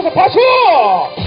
박수로 박수!